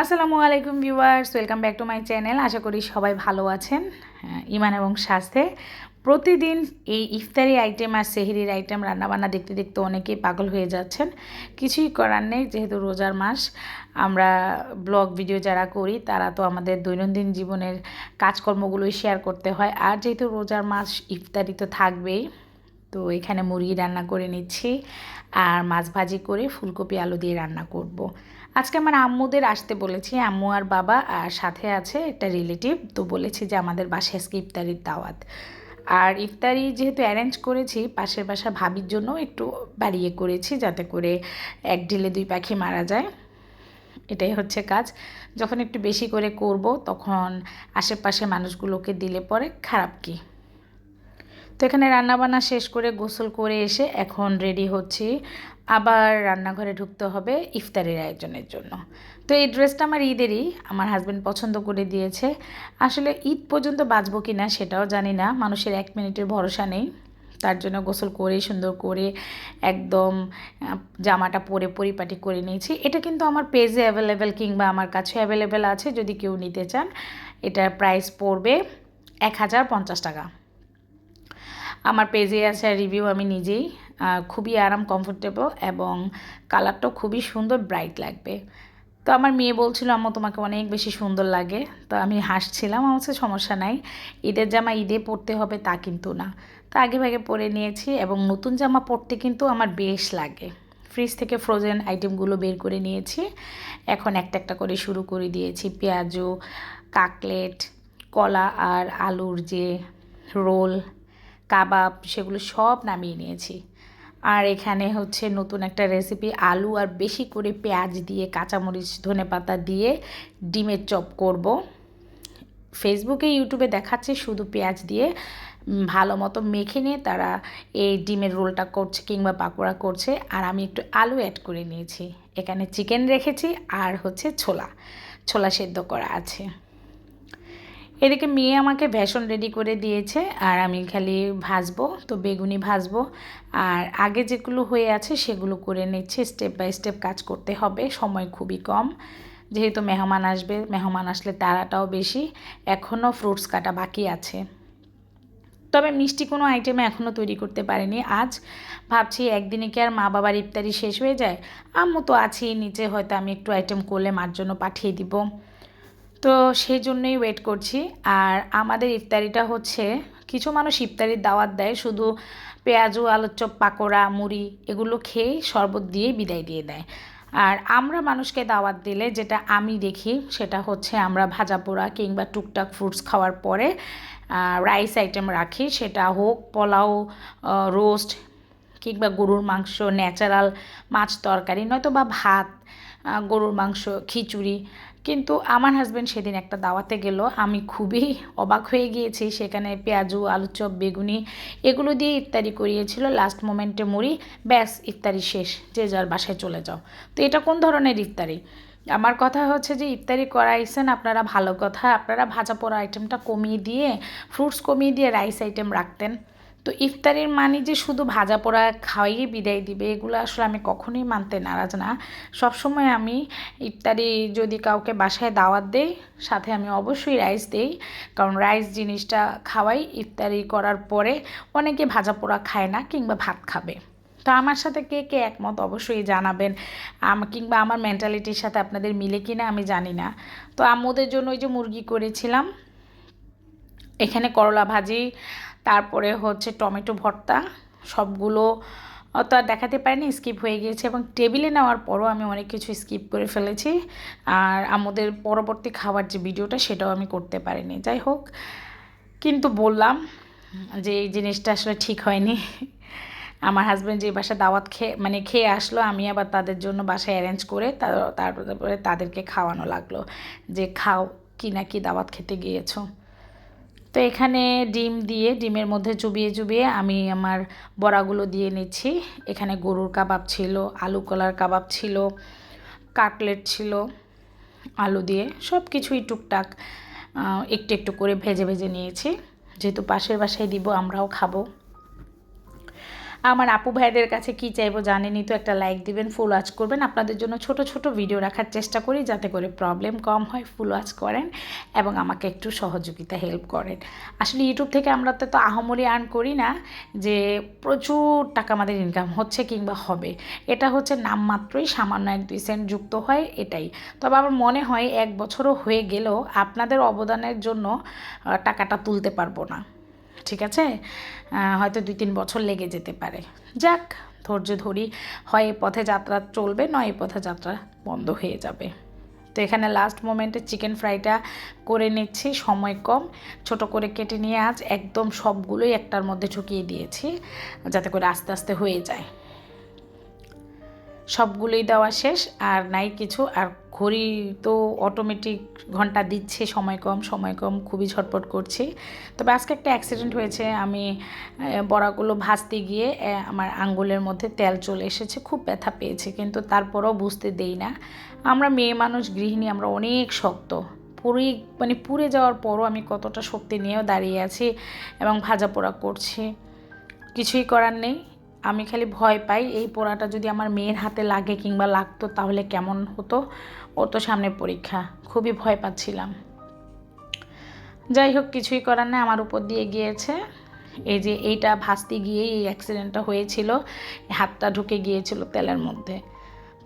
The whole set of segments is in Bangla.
আসসালামু আলাইকুম viewers welcome back to my channel. আশা করি সবাই ভালো আছেন হ্যাঁ, ইমান এবং স্বাস্থ্যে। প্রতিদিন এই ইফতারি আইটেম আর সেহেরির আইটেম রান্নাবান্না দেখতে দেখতে অনেকেই পাগল হয়ে যাচ্ছেন। কিছুই করার নেই যেহেতু রোজার মাস আমরা ব্লগ ভিডিও যারা করি তারা তো আমাদের দৈনন্দিন জীবনের কাজকর্মগুলোই শেয়ার করতে হয়। আর যেহেতু রোজার মাস ইফতারি তো থাকবেই তো এখানে মুরগি রান্না করে নিচ্ছি আর মাছ ভাজি করে ফুলকপি আলু দিয়ে রান্না করব। আজকে আমার আম্মুদের আসতে বলেছি। আম্মু আর বাবা আর সাথে আছে একটা রিলেটিভ। তো বলেছি যে আমাদের বাসায় আজকে ইফতারির দাওয়াত। আর ইফতারি যেহেতু অ্যারেঞ্জ করেছি, পাশের বাসা ভাবির জন্য একটু বাড়িয়ে করেছি যাতে করে এক ঢিলে দুই পাখি মারা যায়। এটাই হচ্ছে কাজ। যখন একটু বেশি করে করব, তখন আশেপাশে মানুষগুলোকে দিলে পরে খারাপ কি? তো এখানে রান্নাবান্না শেষ করে গোসল করে এসে এখন রেডি হচ্ছি। আবার রান্নাঘরে ঢুকতে হবে ইফতারের আয়োজনের জন্য। তো এই ড্রেসটা আমার ঈদেরই, আমার হাজব্যান্ড পছন্দ করে দিয়েছে। আসলে ঈদ পর্যন্ত বাঁচবো কি না সেটাও জানি না, মানুষের এক মিনিটের ভরসা নেই। তার জন্য গোসল করে, সুন্দর করে একদম জামাটা পরে পরিপাটি করে নিয়েছি। এটা কিন্তু আমার পেজে অ্যাভেলেবেল কিংবা আমার কাছে অ্যাভেলেবেল আছে, যদি কেউ নিতে চান, এটার প্রাইস পড়বে এক হাজার পঞ্চাশ টাকা। আমার পেজে আছে রিভিউ আমি নিজেই খুবই আরাম কমফোর্টেবল এবং কালারটাও খুবই সুন্দর ব্রাইট লাগবে। তো আমার মেয়ে বলছিল, আম্মু, তোমাকে অনেক বেশি সুন্দর লাগে। তো আমি হাসছিলাম, আমার কাছে সমস্যা নাই। ঈদের জামা ঈদে পরতে হবে তা কিন্তু না। তো আগে ভাগে পরে নিয়েছি এবং নতুন জামা পরতে কিন্তু আমার বেশ লাগে। ফ্রিজ থেকে ফ্রোজেন আইটেমগুলো বের করে নিয়েছি। এখন একটা একটা করে শুরু করে দিয়েছি। পেঁয়াজু, কাকলেট, কলা আর আলুর যে রোল কাবাব, সেগুলো সব নামিয়ে নিয়েছি। আর এখানে হচ্ছে নতুন একটা রেসিপি আলু আর বেশি করে পেঁয়াজ দিয়ে, কাঁচামরিচ ধনে পাতা দিয়ে ডিমের চপ করব। ফেসবুকে ইউটিউবে দেখাচ্ছে শুধু পেঁয়াজ দিয়ে। ভালো মতো মেখে নিয়ে তারা এই ডিমের রোলটা করছে কিংবা পাকোড়া করছে। আর আমি একটু আলু অ্যাড করে নিয়েছি। এখানে চিকেন রেখেছি আর হচ্ছে ছোলা। ছোলা সেদ্ধ করা আছে। এদিকে মেয়ে আমাকে ভ্যাসন রেডি করে দিয়েছে, আর আমি খালি ভাজবো, তো বেগুনি ভাজবো। আর আগে যেগুলো হয়ে আছে সেগুলো করে নিচ্ছে স্টেপ বাই স্টেপ কাজ করতে হবে, সময় খুবই কম। যেহেতু মেহমান আসবে, মেহমান আসলে তারাটাও বেশি এখনও ফ্রুটস কাটা বাকি আছে। তবে মিষ্টি কোনো আইটেম এখনও তৈরি করতে পারিনি, আজ ভাবছি একদিনে কি আর মা বাবার ইফতারি শেষ হয়ে যায়? আম্মু তো আছেই, নিচে হয়তো আমি একটু আইটেম করলে মার জন্য পাঠিয়ে দিব। তো সেই জন্যই ওয়েট করছি। আর আমাদের ইফতারিটা হচ্ছে, কিছু মানুষ ইফতারির দাওয়াত দেয়, শুধু পেঁয়াজু, আলুর চপ, পাকোড়া, মুড়ি, এগুলো খেয়ে শরবত দিয়ে বিদায় দিয়ে দেয়। আর আমরা মানুষকে দাওয়াত দিলে যেটা আমি দেখি, সেটা হচ্ছে আমরা ভাজা পোড়া কিংবা টুকটাক ফ্রুটস খাওয়ার পরে রাইস আইটেম রাখি, সেটা হোক পোলাও রোস্ট কিংবা গরুর মাংস, ন্যাচারাল মাছ তরকারি নয়তো বা ভাত গরুর মাংস, খিচুড়ি কিন্তু আমার হাজব্যান্ড সেদিন একটা দাওয়াতে গেল। আমি খুবই অবাক হয়ে গিয়েছি। সেখানে পেঁয়াজু, আলু চপ, বেগুনি এগুলো দিয়ে ইফতারি করিয়েছিল। লাস্ট মোমেন্টে মুড়ি, ব্যাস, ইফতারি শেষ। যে যার বাসায় চলে যাও। তো এটা কোন ধরনের ইফতারি? আমার কথা হচ্ছে যে ইফতারি করাইছেন আপনারা ভালো কথা। আপনারা ভাজা পোড়া আইটেমটা কমিয়ে দিয়ে ফ্রুটস কমিয়ে দিয়ে রাইস আইটেম রাখতেন। তো ইফতারির মানে যে শুধু ভাজা পোড়া খাওয়াইয়ে বিদায় দিবে, এগুলো আসলে আমি কখনোই মানতে নারাজ না। সবসময় আমি ইফতারি যদি কাউকে বাসায় দাওয়াত দেই, সাথে আমি অবশ্যই রাইস দেই, কারণ রাইস জিনিসটা খাওয়াই, ইফতারি করার পরে অনেকে ভাজা পোড়া খায় না কিংবা ভাত খাবে। তো আমার সাথে কে কে একমত অবশ্যই জানাবেন। কিংবা আমার মেন্টালিটির সাথে আপনাদের মিলে কি না আমি জানি না। তো আম্মুদের জন্য ওই যে মুরগি করেছিলাম, এখানে করলা ভাজি তারপরে হচ্ছে টমেটো ভর্তা, সবগুলো তো আর দেখাতে পারিনি স্কিপ হয়ে গিয়েছে এবং টেবিলে নেওয়ার পরও আমি অনেক কিছু স্কিপ করে ফেলেছি। আর আমাদের পরবর্তী খাবার যে ভিডিওটা সেটাও আমি করতে পারিনি। যাই হোক, কিন্তু বললাম যে এই জিনিসটা আসলে ঠিক হয়নি। আমার হাজব্যান্ড যে বাসা দাওয়াত খেয়ে মানে খেয়ে আসলো, আমি আবার তাদের জন্য বাসায় অ্যারেঞ্জ করে তারপরে তাদেরকে খাওয়ানো লাগল যে, খাও, কি না কি দাওয়াত খেতে গিয়েছো? তো এখানে ডিম দিয়ে, ডিমের মধ্যে চুবিয়ে চুবিয়ে আমি আমার বড়াগুলো দিয়ে নিচ্ছি। এখানে গরুর কাবাব ছিল, আলু কলার কাবাব ছিল, কাটলেট ছিল, আলু দিয়ে সব কিছুই টুকটাক একটু একটু করে ভেজে ভেজে নিয়েছি। যেহেতু পাশের বাসায় দিব, আমরাও খাব। আমার আপু ভাইদের কাছে কি চাইব জানেনই তো, একটা লাইক দিবেন ফুল ওয়াচ করবেন। আপনাদের জন্য ছোট ছোট ভিডিও রাখার চেষ্টা করি যাতে করে প্রবলেম কম হয় ফুল ওয়াচ করেন এবং আমাকে একটু সহযোগিতা হেল্প করেন। আসলে ইউটিউব থেকে আমরা তো তো আহমরি আর্ন করি না যে প্রচুর টাকা আমাদের ইনকাম হচ্ছে কিংবা হবে। এটা হচ্ছে নামমাত্রই সামান্য এক দুই সেন্ট যুক্ত হয়, এটাই। তবে আমার মনে হয় এক বছরও হয়ে গেলেও আপনাদের অবদানের জন্য টাকাটা তুলতে পারব না। ঠিক আছে? হয়তো দুই তিন বছর লেগে যেতে পারে। যাক, ধৈর্য ধরি। হয় এ পথে যাত্রা চলবে, নয় এ পথে যাত্রা বন্ধ হয়ে যাবে। তো এখানে লাস্ট মোমেন্টে চিকেন ফ্রাইটা করে নিচ্ছি, সময় কম। ছোট করে কেটে নিয়ে আজ একদম সবগুলোই একটার মধ্যে ঢুকিয়ে দিয়েছি, যাতে করে আস্তে আস্তে হয়ে যায়। সবগুলোই দেওয়া শেষ, আর নাই কিছু। আর ঘড়ি তো অটোমেটিক ঘণ্টা দিচ্ছে, সময় কম সময় কম, খুবই ঝটপট করছি। তবে আজকে একটা অ্যাক্সিডেন্ট হয়েছে। আমি বড়াগুলো ভাজতে গিয়ে আমার আঙ্গুলের মধ্যে তেল চলে এসেছে। খুব ব্যথা পেয়েছে, কিন্তু তারপরেও বুঝতে দেই না। আমরা মেয়ে মানুষ, গৃহিণী, আমরা অনেক শক্ত। পুরি মানে পুড়ে যাওয়ার পরও আমি কতটা শক্তি নিয়েও দাঁড়িয়ে আছি এবং ভাজা পোড়া করছি। কিছুই করার নেই। আমি খালি ভয় পাই, এই পোড়াটা যদি আমার মেয়ের হাতে লাগে কিংবা লাগতো তাহলে কেমন হতো? ও তো সামনে পরীক্ষা, খুবই ভয় পাচ্ছিলাম। যাই হোক, কিছুই করার নেই, আমার উপর দিয়ে গিয়েছে। এই যে এইটা ভাসতে গিয়েই এই অ্যাক্সিডেন্টটা হয়েছিল, হাতটা ঢুকে গিয়েছিল তেলের মধ্যে।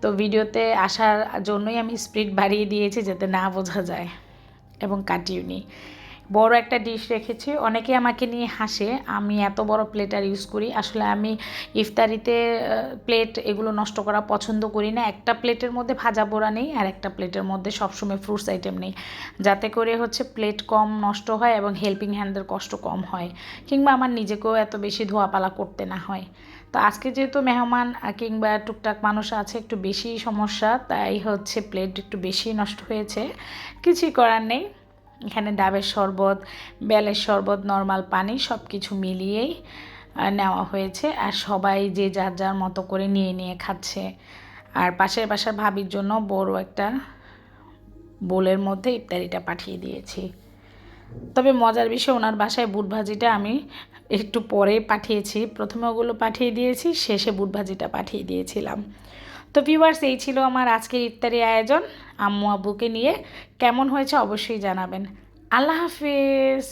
তো ভিডিওতে আসার জন্যই আমি স্পিড বাড়িয়ে দিয়েছি যাতে না বোঝা যায় এবং কাটিয়ে নিই বড় একটা ডিশ রেখেছি। অনেকে আমাকে নিয়ে হাসে, আমি এত বড় প্লেটার ইউজ করি। আসলে আমি ইফতারিতে প্লেট এগুলো নষ্ট করা পছন্দ করি না। একটা প্লেটের মধ্যে ভাজা পোড়া নেই, আর একটা প্লেটের মধ্যে সবসময় ফ্রুটস আইটেম নেই। যাতে করে হচ্ছে প্লেট কম নষ্ট হয় এবং হেল্পিং হ্যান্ডের কষ্ট কম হয়, কিংবা আমার নিজেকেও এত বেশি ধোয়াপালা করতে না হয়। তো আজকে যেহেতু মেহমান কিংবা টুকটাক মানুষ আছে, একটু বেশি সমস্যা, তাই হচ্ছে প্লেট একটু বেশি নষ্ট হয়েছে। কিছুই করার নেই। এখানে ডাবের শরবত, বেলের শরবত, নর্মাল পানি সব কিছু মিলিয়েই নেওয়া হয়েছে। আর সবাই যে যার যার মতো করে নিয়ে নিয়ে খাচ্ছে। আর পাশের বাসার ভাবির জন্য বড় একটা বোলের মধ্যে ইত্যাদিটা পাঠিয়ে দিয়েছি। তবে মজার বিষয়, ওনার বাসায় বুট ভাজিটা আমি একটু পরে পাঠিয়েছি। প্রথমে ওগুলো পাঠিয়ে দিয়েছি, শেষে বুট ভাজিটা পাঠিয়ে দিয়েছিলাম। তো ভিউয়ার্স এই ছিল আমার আজকের ইফতারি আয়োজন। আম্মু আব্বুকে নিয়ে কেমন হয়েছে অবশ্যই জানাবেন। আল্লাহ হাফিজ।